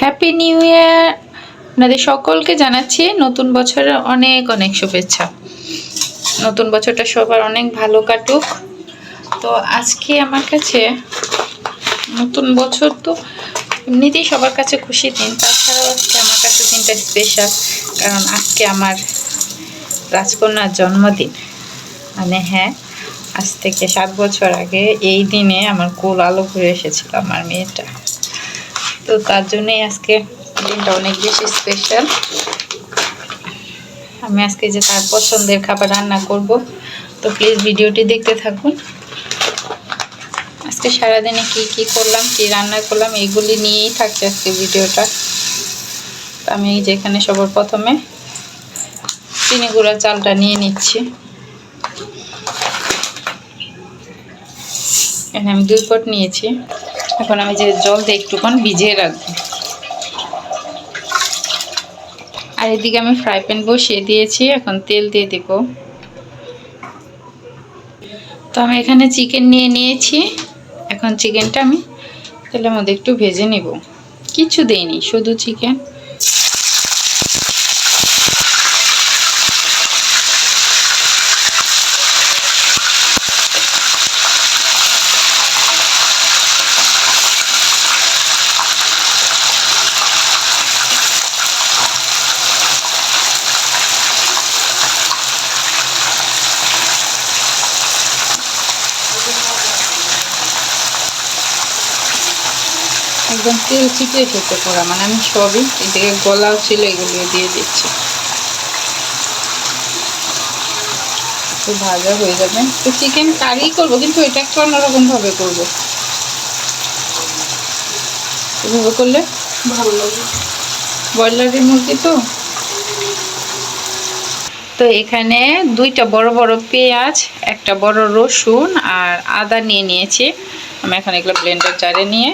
Happy new year আপনাদের সকলকে জানাচ্ছি নতুন বছরের অনেক অনেক শুভেচ্ছা। নতুন বছরটা সবার অনেক ভালো কাটুক। তো আজকে আমার কাছে নতুন বছর তো এমনিতেই সবার কাছে খুশি দিন, তাছাড়াও আজকে আমার কাছে দিনটা স্পেশাল কারণ আজকে আমার রাজকন্যার জন্মদিন। মানে হ্যাঁ আজ থেকে সাত বছর আগে এই দিনে আমার কোল আলো ঘুরে এসেছিল আমার মেয়েটা। তো তার জন্যই আজকে দিনটা অনেক বেশি স্পেশাল আমি আজকে যে তার পছন্দের খাবার রান্না করব, তো প্লিজ ভিডিওটি দেখতে থাকুন। আজকে সারাদিনে কি কি করলাম, কি রান্না করলাম এইগুলি নিয়েই থাকছে আজকে ভিডিওটা। তো আমি এই যে এখানে সবার প্রথমে চিনি গুঁড়া চালটা নিয়ে নিচ্ছি। এখানে আমি দুই পট নিয়েছি। এখন আমি যে জল দিয়ে একটুক্ষণ ভিজিয়ে রাখব। আর এদিকে আমি ফ্রাই প্যান বসিয়ে দিয়েছি, এখন তেল দিয়ে দেব। তো আমি এখানে চিকেন নিয়ে নিয়েছি। এখন চিকেনটা আমি তেলের মধ্যে একটু ভেজে নিব। কিছু দেইনি, শুধু চিকেন একদম তেল ছিটিয়ে খেতে পোড়া মানে আমি সবই এদিকে গলাও ছিল এগুলো দিয়ে দিচ্ছি। একটু ভাজা হয়ে যাবে। তো চিকেন কারি করব কিন্তু এটা একটু অন্যরকম ভাবে করব। এভাবে করলে ভালো লাগে। ব্রয়লারের মুরগি তো? তো এখানে দুইটা বড় বড় পেঁয়াজ একটা বড় রসুন আর আদা নিয়ে নিয়েছি। আমি এখন এগুলো ব্লেন্ডার জারে নিয়ে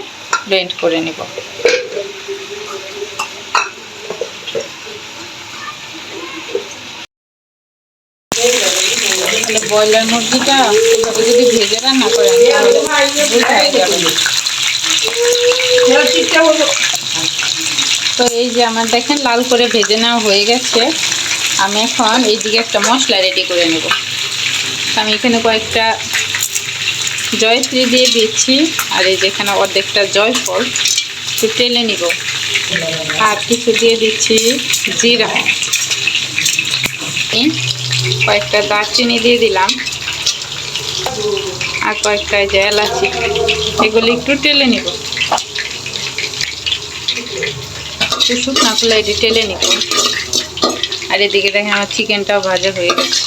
ব্লেন্ড করে নিব। ব্রয়লার মুরগিটা যদি ভেজে রান্না করেন তো এই যে আমার দেখেন লাল করে ভেজে নেওয়া হয়ে গেছে। আমি এখন এইদিকে একটা মশলা রেডি করে নেব। আমি এখানে কয়েকটা জয়ত্রী দিয়ে দিচ্ছি। আর এই যেখানে অর্ধেকটা জয়ফল, একটু টেলে নিব। আর কিছু দিয়ে দিচ্ছি জিরা। কয়েকটা দারচিনি দিয়ে দিলাম। আর কয়েকটা যে এলাচি, এগুলি একটু টেলে নিব। একটু শুকনা খোলা এটি টেলে নিব। আর এদিকে দেখেন আমার চিকেনটাও ভাজা হয়ে গেছে।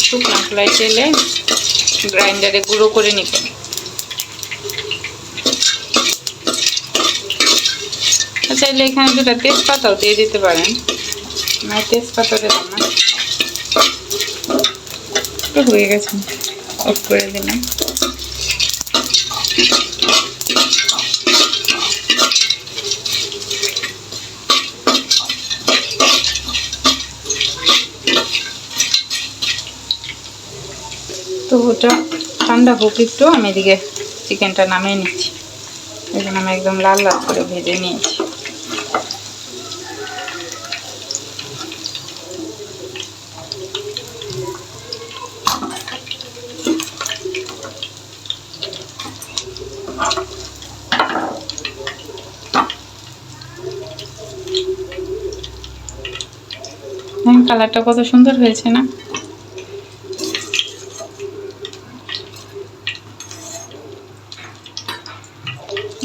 শুকনা খোলায় তেলে গ্রাইন্ডারে গুঁড়ো করে নিব চাইলে এখানে দুটা তেজপাতাও দিয়ে দিতে পারেন। না, তেজপাতা দেব না। হয়ে গেছে। অফ করে দিলাম। ওটা ঠান্ডা হোক একটু, আমি এদিকে চিকেনটা নামিয়ে নিচ্ছি। এখানে আমি একদম লাল লাল করে ভেজে নিয়েছি। কালারটা কত সুন্দর হয়েছে না?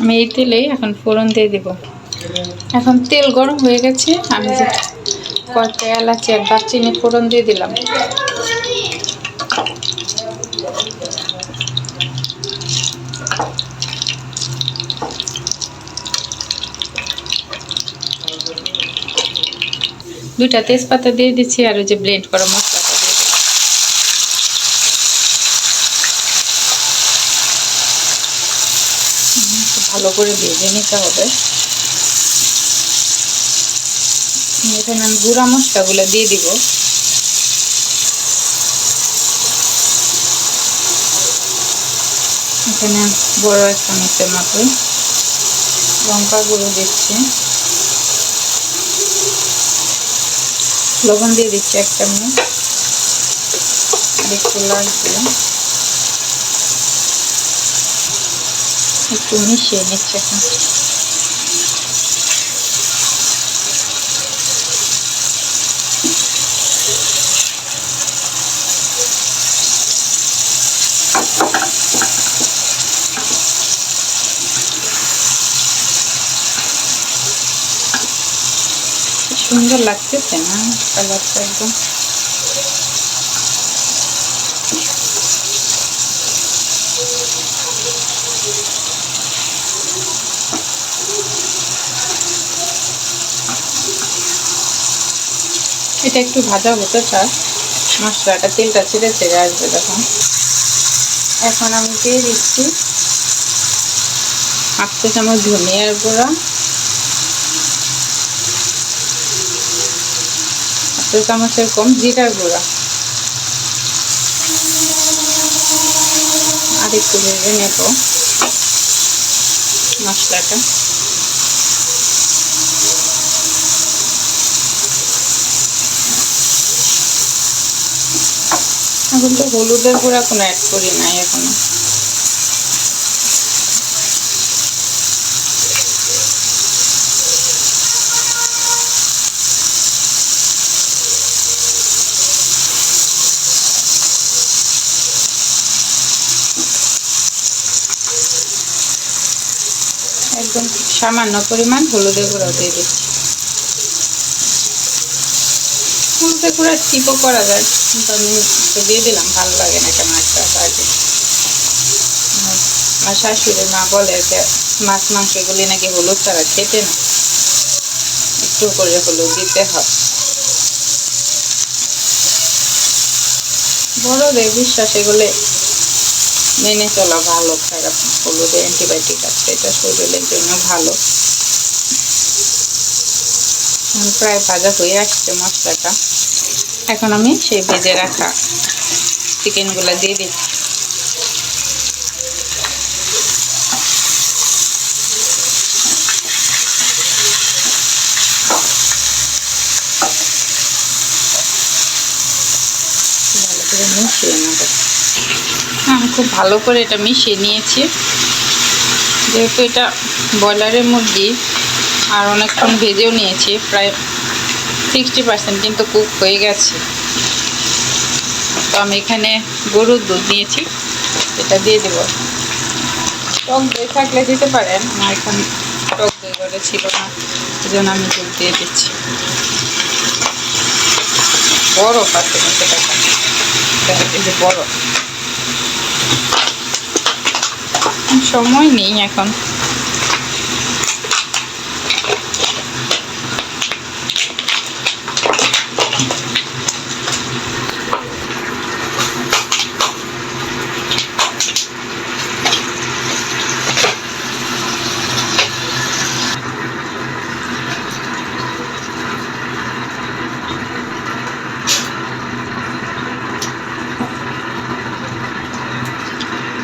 আমি এই তেলেই এখন ফোড়ন দিয়ে দিব। এখন তেল গরম হয়ে গেছে, আমি যে কয়েকটা এলাচি আর দারচিনি ফোড়ন দিয়ে দিলাম। দুইটা তেজপাতা দিয়ে দিচ্ছি আর ওই যে ব্লেন্ড করা মশলাটা করে ভেজে নিতে হবে। এখানে আমি গুঁড়া মশলাগুলো দিয়ে দিব। এখানে বড় এক চামচের মতো লঙ্কা গুঁড়ো দিচ্ছি। লবণ দিয়ে দিচ্ছি এক চামচ দেখতে লাগছে একটু মিশিয়ে নিচ্ছি এখন সুন্দর লাগতেছে না কালারটা একদম এটা একটু ভাজা হতে চায় মশলাটা তেলটা ছেড়ে ছেড়ে আসবে তখন এখন আমি দিয়ে দিচ্ছি হাফ চামচ ধনিয়ার গুঁড়া। হাফ চা চামচের কম জিরার গুঁড়া। আর একটু ভেজে নেব মশলাটা। এখন তো হলুদের গুঁড়া কোনো অ্যাড করি নাই এখনও। একদম সামান্য পরিমাণ হলুদের গুঁড়া দিয়ে দিচ্ছি। হলুদের গুঁড়া টিপও করা যায়। কিন্তু আমি দিয়ে দিলাম, ভালো লাগে না একটা বাজে আমার শাশুড়ি মা বলে যে, মাছ মাংস এগুলি নাকি হলুদ ছাড়া খেতে না। একটু করে হলুদ দিতে হয়। বড়দের বিশ্বাস এগুলো মেনে চলা ভালো, খারাপ। হলুদে অ্যান্টিবায়োটিক আছে, এটা শরীরের জন্য ভালো। প্রায় ভাজা হয়ে আসছে মশলাটা। এখন আমি সেই ভেজে রাখা চিকেনগুলো দিয়ে দিচ্ছি। আমি খুব ভালো করে এটা মিশিয়ে নিয়েছি। যেহেতু এটা ব্রয়লারের মুরগি, আর অনেকক্ষণ ভেজেও নিয়েছি, প্রায় সিক্সটি পার্সেন্ট কিন্তু কুক হয়ে গেছে। তো আমি এখানে গরুর দুধ নিয়েছি, এটা দিয়ে দেব। টক দই থাকলে দিতে পারেন আমার এখানে টক দই করে ছিল না এই জন্য আমি দুধ দিয়ে দিচ্ছি। কিন্তু দেখা এই যে বরফ সময় নেই এখন।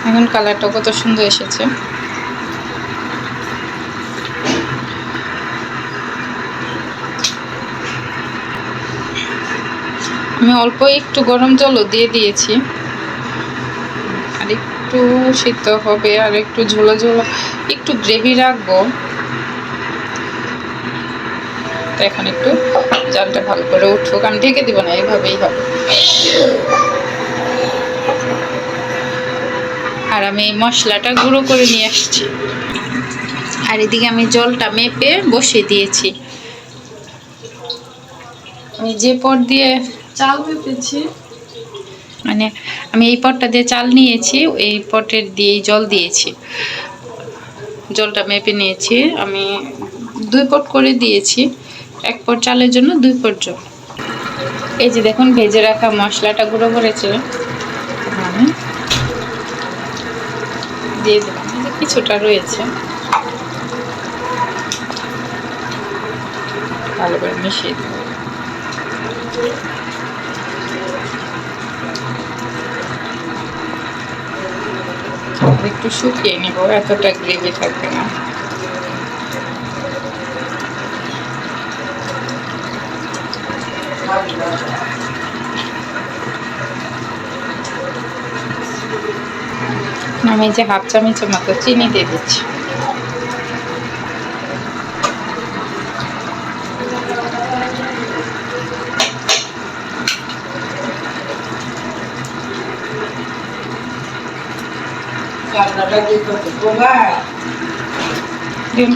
এখন কালারটা কত সুন্দর এসেছে। আমি অল্প একটু গরম জলও দিয়ে দিয়েছি। আর একটু সিদ্ধ হবে আর একটু ঝোলো ঝোলো, একটু গ্রেভি রাখব। এখন একটু জালটা ভালো করে উঠুক, আমি ঢেকে দিব না এইভাবেই হবে। আর আমি মশলাটা গুঁড়ো করে নিয়ে আসছি। আর এদিকে আমি জলটা মেপে বসিয়ে দিয়েছি। আমি যে পট দিয়ে চাল মেপেছি মানে আমি এই পটটা দিয়ে চাল নিয়েছি, এই পটের দিয়েই জল দিয়েছি। জলটা মেপে নিয়েছি, আমি দুই পট করে দিয়েছি। এক পট চালের জন্য দুই পট জল। এই যে দেখুন, ভেজে রাখা মশলাটা গুঁড়ো করেছে আমি দিয়ে দিলাম। কিছুটা রয়েছে। ভালো করে মিশিয়ে দেবো একটু শুকিয়ে নেব, এতটা গ্রেভি থাকবে না। আমি যে হাফ চামচের মতো চিনি দিয়ে দিচ্ছি।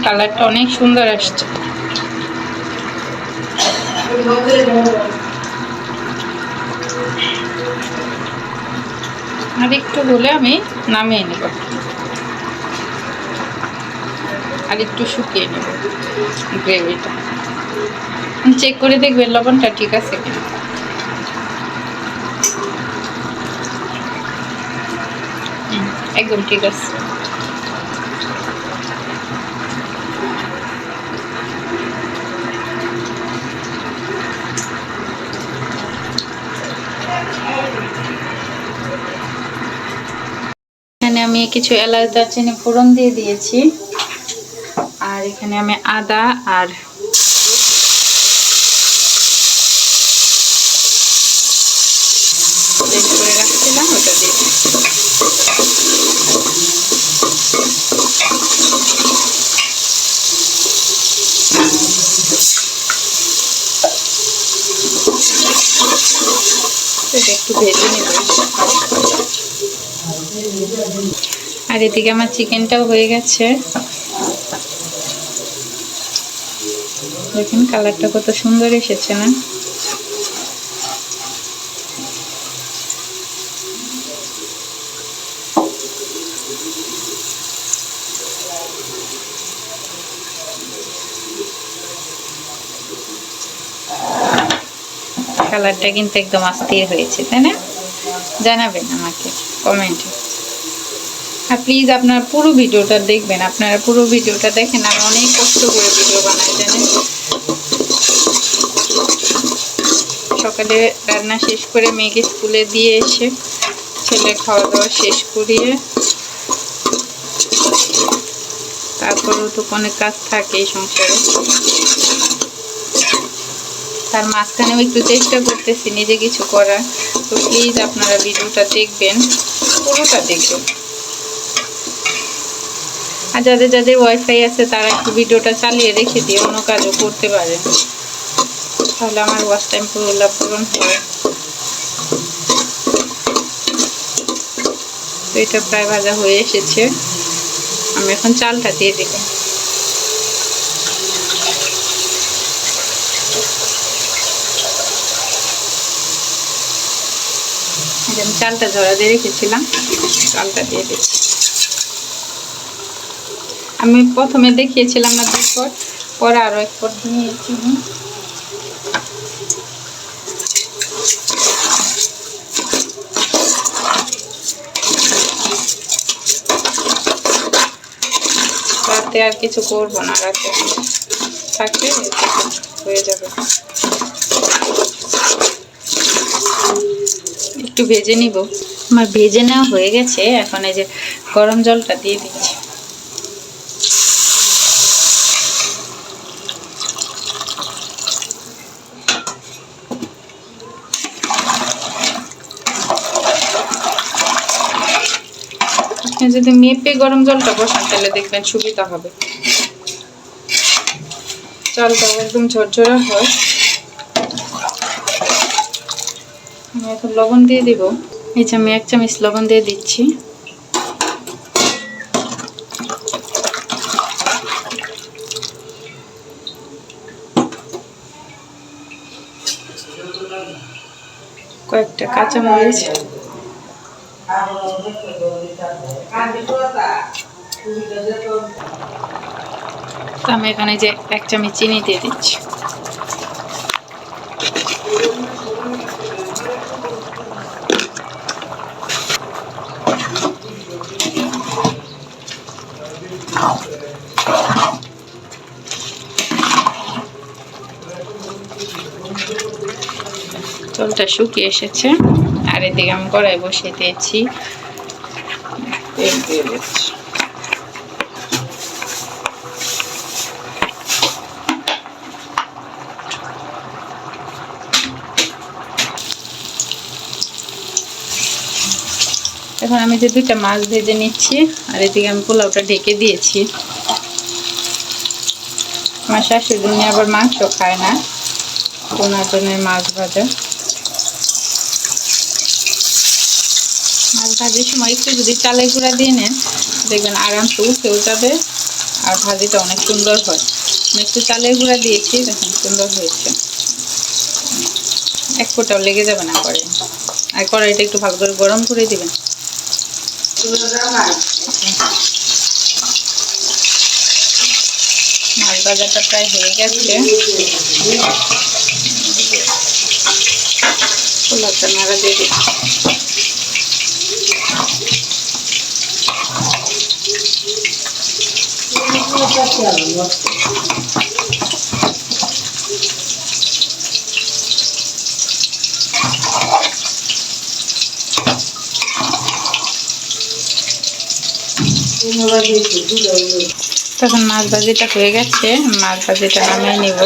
কালারটা অনেক সুন্দর আসছে। আর একটু হলে আমি নামিয়ে নেব। আর একটু শুকিয়ে নেব গ্রেভিটা। চেক করে দেখবে লবণটা ঠিক আছে কিনা। একদম ঠিক আছে এখানে আমি কিছু এলাচ দারচিনি ফোড়ন দিয়ে দিয়েছি। আর এখানে আমি আদা আর একটু ভেজে নেব। আর এদিকে আমার চিকেনটাও হয়ে গেছে। দেখুন কালারটা কত সুন্দর এসেছে না? কালারটা কিন্তু একদম অস্থির হয়েছে, তাই না? জানাবেন আমাকে কমেন্টে। আর প্লিজ আপনারা পুরো ভিডিওটা দেখবেন। আপনারা পুরো ভিডিওটা দেখেন আমি অনেক কষ্ট করে ভিডিও বানাই জানেন? সকালে রান্না শেষ করে মেয়েকে স্কুলে দিয়ে এসে ছেলে খাওয়া দাওয়া শেষ করিয়ে তারপরেও তো অনেক কাজ থাকে এই সংসারে। তার মাঝখানেও একটু চেষ্টা করতেছি নিজে কিছু করার। তো প্লিজ আপনারা ভিডিওটা দেখবেন, পুরোটা দেখবেন। আর যাদের যাদের ওয়াইফাই আছে, তারা একটু ভিডিওটা চালিয়ে রেখে দিয়ে অন্য কাজও করতে পারে। তাহলে আমার ওয়াচ টাইম পুরো লাভ পূরণ হয়। তো এটা প্রায় ভাজা হয়ে এসেছে। আমি এখন চালটা দিয়ে এই আমি চালটা ঝরা দিয়ে রেখেছিলাম, চালটা দিয়ে দিচ্ছি। আমি প্রথমে দেখিয়েছিলাম না দুই পর পরে আরও এক পর নিয়েছি। রাতে আর কিছু করব না, রাতে থাকলে হয়ে যাবে। একটু ভেজে নিব। আমার ভেজে নেওয়া হয়ে গেছে, এখন এই যে গরম জলটা দিয়ে দিচ্ছি। আপনি যদি মেপে গরম জলটা বসান, তাহলে দেখবেন সুবিধা হবে। চালটা একদম ঝরঝরা হয়। আমি এখন লবণ দিয়ে দিব। এই যে আমি এক চামচ লবণ দিয়ে দিচ্ছি। কয়েকটা কাঁচা মরিচ তো আমি এখানে যে এক চামচ চিনি দিয়ে দিচ্ছি। জলটা শুকিয়ে এসেছে। আর এদিকে আমি কড়াই বসিয়ে দিয়েছি। এখন আমি যে দুইটা মাছ ভেজে নিচ্ছি, আর এদিকে আমি পোলাওটা ঢেকে দিয়েছি। আমার শাশুড়ি আবার মাংস খায় না ওনার জন্য মাছ ভাজা। ভাজির সময় একটু যদি চালের গুঁড়া দিয়ে নেন, দেখবেন আরামসে উঠেও যাবে। আর ভাজিটা অনেক সুন্দর হয়। আমি একটু চালের গুঁড়া দিয়েছি, দেখুন সুন্দর হয়েছে। এক ফোঁটাও লেগে যাবে না করে আর কড়াইটা একটু ভালো করে গরম করে দিবেন। মাছ ভাজাটা প্রায় হয়ে গেছে। নাড়া দিয়ে দিচ্ছি। তখন মাছ ভাজিটা হয়ে গেছে মাছ ভাজিটা নামিয়ে নিব।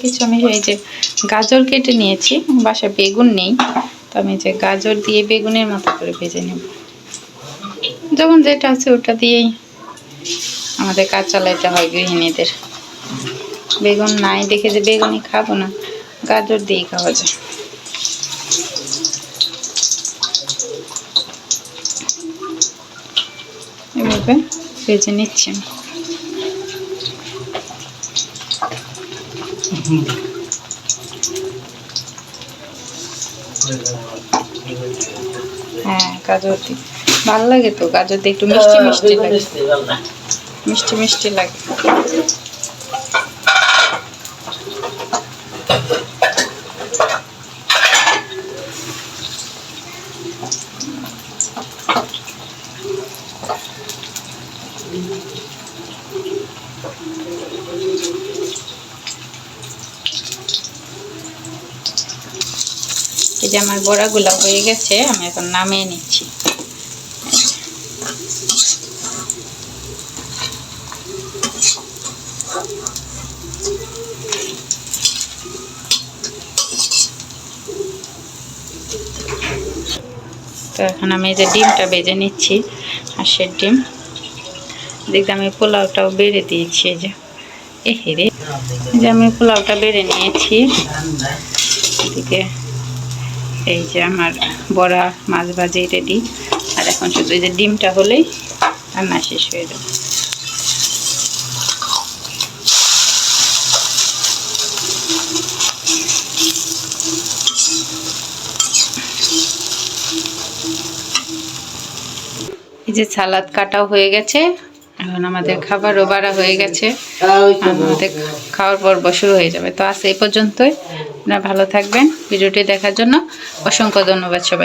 কিছু আমি এই যে গাজর কেটে নিয়েছি, বাসায় বেগুন নেই, তো আমি যে গাজর দিয়ে বেগুনের মতো করে ভেজে নেব। যখন যেটা আছে ওটা দিয়েই আমাদের কাজ চালাইতে হয় গৃহিণীদের। বেগুন নাই দেখে যে বেগুনই খাব না, গাজর দিয়েই খাওয়া যায়। এভাবে ভেজে নিচ্ছি আমি। হ্যাঁ গাজর দিই ভালো লাগে তো গাজর দিয়ে একটু মিষ্টি মিষ্টি লাগে। মিষ্টি মিষ্টি লাগে। এই যে আমার বড়াগুলো হয়ে গেছে, আমি এখন নামিয়ে নিচ্ছি। তো এখন আমি যে ডিমটা বেজে নিচ্ছি, হাঁসের ডিম। দেখতে আমি পোলাওটাও বেড়ে দিয়েছি, এই যে। এ হেরে যে আমি পোলাওটা বেড়ে নিয়েছি। এদিকে এই যে আমার বড়া মাছ ভাজি রেডি আর এখন শুধু এই যে ডিমটা হলেই রান্না শেষ হয়ে যাবে। এই যে সালাদ কাটাও হয়ে গেছে। এখন আমাদের খাবারও বাড়া হয়ে গেছে। আমাদের খাওয়ার পর্ব শুরু হয়ে যাবে। তো আজ এই পর্যন্তই। আপনারা ভালো থাকবেন। ভিডিওটি দেখার জন্য অসংখ্য ধন্যবাদ সবাই